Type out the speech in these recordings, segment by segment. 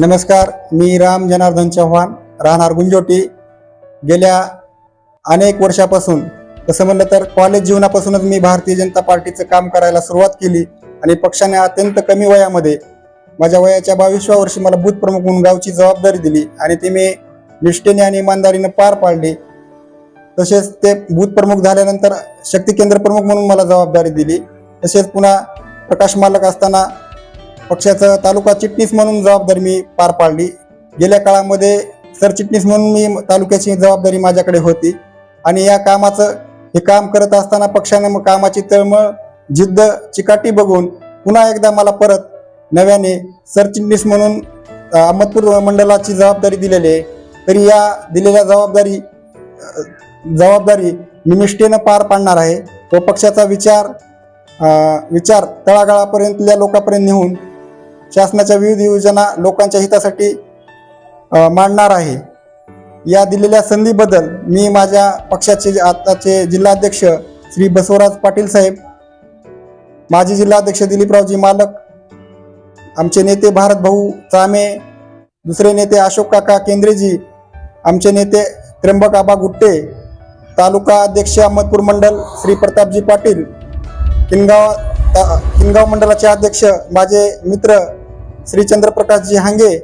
नमस्कार मी राम जनार्दन चव्हाण राहणार गुंजोटी गेल्या अनेक वर्षापासून तसं म्हणलं तर कॉलेज जीवनापासूनच मी भारतीय जनता पार्टीचं काम करायला सुरुवात केली आणि पक्षाने अत्यंत कमी वयामध्ये माझ्या वयाच्या बावीसव्या वर्षी मला बूथ प्रमुख म्हणून गावची जबाबदारी दिली आणि ती मी निष्ठेने आणि इमानदारीनं पार पाडली. तसेच ते बूथ प्रमुख झाल्यानंतर शक्ती केंद्र प्रमुख म्हणून मला जबाबदारी दिली. तसेच पुन्हा प्रकाश मालक असताना पक्षाचं तालुका चिटणीस म्हणून जबाबदारी मी पार पाडली. गेल्या काळामध्ये सरचिटणीस म्हणून मी तालुक्याची जबाबदारी माझ्याकडे होती. आणि या कामाचं हे काम करत असताना पक्षाने मग कामाची तळमळ जिद्द चिकाटी बघून पुन्हा एकदा मला परत नव्याने सरचिटणीस म्हणून अहमदपूर मंडलाची जबाबदारी दिलेली आहे. तरी या दिलेल्या जबाबदारी जबाबदारी मी निष्ठेनं पार पाडणार आहे. व पक्षाचा विचार विचार तळागाळापर्यंतल्या लोकांपर्यंत नेऊन शासनाच्या विविध योजना लोकांच्या हितासाठी मांडणार आहे. या दिलेल्या संधीबद्दल मी माझ्या पक्षाचे आताचे जिल्हाध्यक्ष श्री बसवराज पाटील साहेब माजी जिल्हाध्यक्ष दिलीपरावजी मालक आमचे नेते भारत भाऊ चामे दुसरे नेते अशोक काका केंद्रेजी आमचे नेते त्र्यंबक आबा गुट्टे तालुका अध्यक्ष अहमदपूर मंडल श्री प्रतापजी पाटील किनगाव ता- किनगाव मंडळाचे अध्यक्ष माझे मित्र श्री चंद्रप्रकाशजी हांगे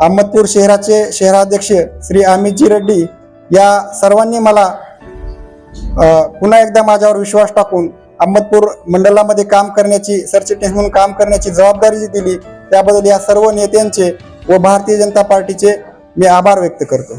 अहमदपूर शहराचे शहराध्यक्ष श्री अमितजी रेड्डी या सर्वांनी मला पुन्हा एकदा माझ्यावर विश्वास टाकून अहमदपूर मंडळामध्ये काम करण्याची सरचिटणीस म्हणून काम करण्याची जबाबदारी जी दिली त्याबद्दल या सर्व नेत्यांचे व भारतीय जनता पार्टीचे मी आभार व्यक्त करतो.